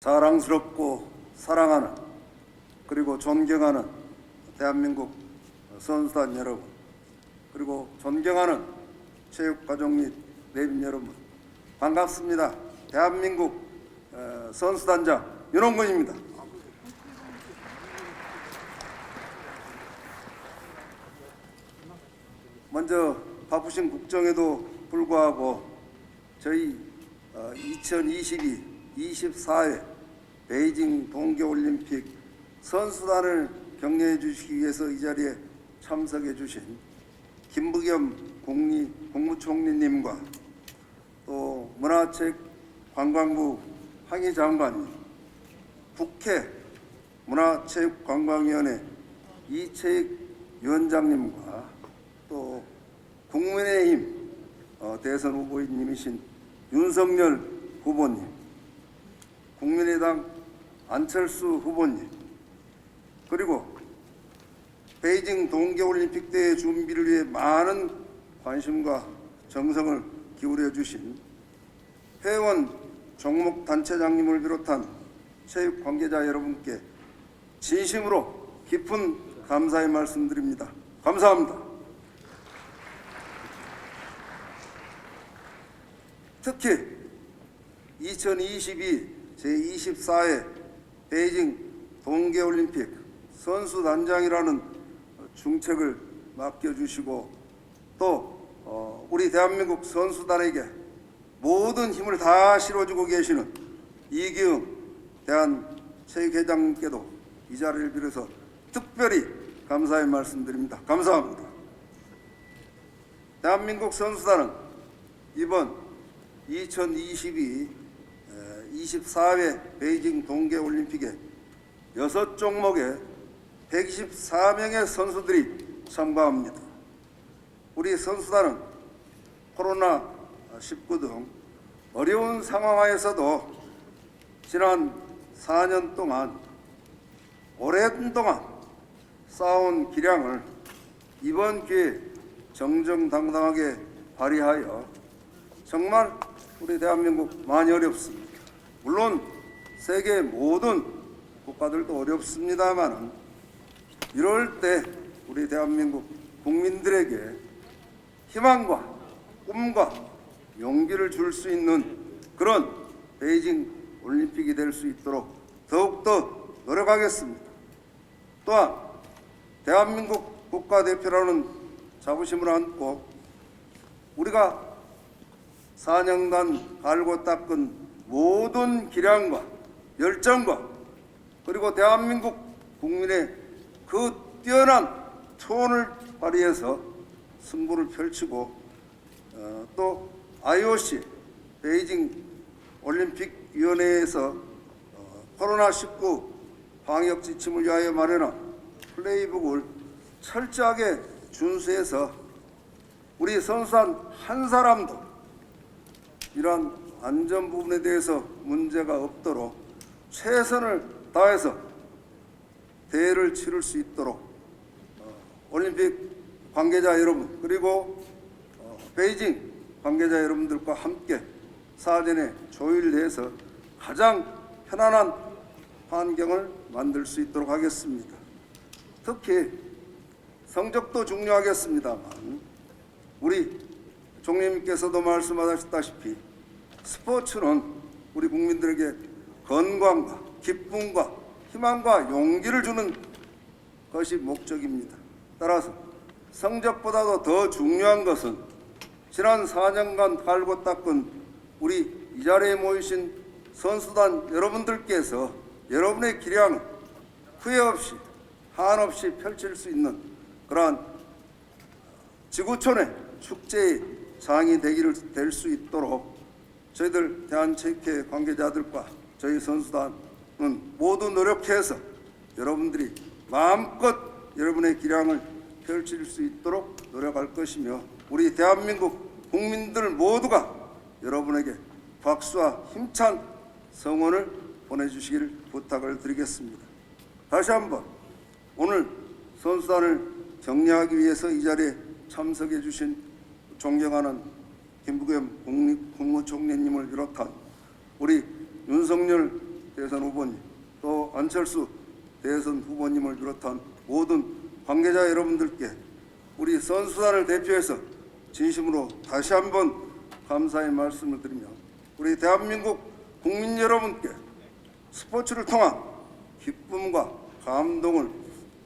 사랑스럽고 사랑하는 그리고 존경하는 대한민국 선수단 여러분 그리고 존경하는 체육가족 및 내빈 여러분 반갑습니다. 대한민국 어, 선수단장 윤홍근입니다. 먼저 바쁘신 국정에도 불구하고 저희 2022, 24회 베이징 동계올림픽 선수단을 격려해 주시기 위해서 이 자리에 참석해 주신 김부겸 국리, 국무총리님과 또 문화체육관광부 황희 장관님, 국회 문화체육관광위원회 이채익 위원장님과 또 국민의힘 어, 대선 후보님이신 윤석열 후보님, 국민의당 안철수 후보님, 그리고 베이징 동계올림픽 대회 준비를 위해 많은 관심과 정성을 기울여 주신 회원 종목 단체장님을 비롯한 체육 관계자 여러분께 진심으로 깊은 감사의 말씀드립니다. 감사합니다. 특히 2022 제24회 베이징 동계올림픽 선수단장이라는 중책을 맡겨주시고 또 어, 우리 대한민국 선수단에게 모든 힘을 다 실어주고 계시는 이기흥 대한체육회장님께도 이 자리를 빌어서 특별히 감사의 말씀드립니다. 감사합니다. 대한민국 선수단은 이번 2022 24회 베이징 동계올림픽에 여섯 종목에 124명의 선수들이 참가합니다. 우리 선수단은 코로나19 등 어려운 상황하에서도 지난 4년 동안 오랜 동안 쌓아온 기량을 이번 기회에 정정당당하게 발휘하여 정말 우리 대한민국 많이 어렵습니다. 물론 세계 모든 국가들도 어렵습니다만 이럴 때 우리 대한민국 국민들에게 희망과 꿈과 용기를 줄 수 있는 그런 베이징 올림픽이 될 수 있도록 더욱더 노력하겠습니다. 또한 대한민국 국가대표라는 자부심을 안고 우리가 4년간 갈고 닦은 모든 기량과 열정과 그리고 대한민국 국민의 그 뛰어난 초원을 발휘해서 승부를 펼치고 어, 또 IOC 베이징 올림픽 위원회에서 어, 코로나19 방역 지침을 위하여 마련한 플레이북을 철저하게 준수해서 우리 선수단 한 사람도 이러한 안전 부분에 대해서 문제가 없도록 최선을 다해서 대회를 치를 수 있도록 어, 올림픽 관계자 여러분 그리고 어, 베이징 관계자 여러분들과 함께 사전에 조율해서 가장 편안한 환경을 만들 수 있도록 하겠습니다. 특히 성적도 중요하겠습니다만 우리 총리님께서도 말씀하셨다시피 스포츠는 우리 국민들에게 건강과 기쁨과 희망과 용기를 주는 것이 목적입니다. 따라서 성적보다도 더 중요한 것은 지난 4년간 갈고 닦은 우리 이 자리에 모이신 선수단 여러분들께서 여러분의 기량을 후회 없이 한없이 펼칠 수 있는 그러한 지구촌의 축제의 장이 되기를 될 수 있도록 저희들 대한체육회 관계자들과 저희 선수단은 모두 노력해서 여러분들이 마음껏 여러분의 기량을 펼칠 수 있도록 노력할 것이며 우리 대한민국 국민들 모두가 여러분에게 박수와 힘찬 성원을 보내주시기를 부탁을 드리겠습니다. 다시 한번 오늘 선수단을 정리하기 위해서 이 자리에 참석해 주신 존경하는 김부겸 국무총리님을 비롯한 우리 윤석열 대선 후보님 또 안철수 대선 후보님을 비롯한 모든 관계자 여러분들께 우리 선수단을 대표해서 진심으로 다시 한번 감사의 말씀을 드리며 우리 대한민국 국민 여러분께 스포츠를 통한 기쁨과 감동을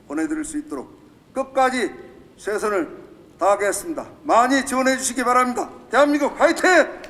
보내드릴 수 있도록 끝까지 최선을 다 하겠습니다. 많이 지원해 주시기 바랍니다. 대한민국 화이팅!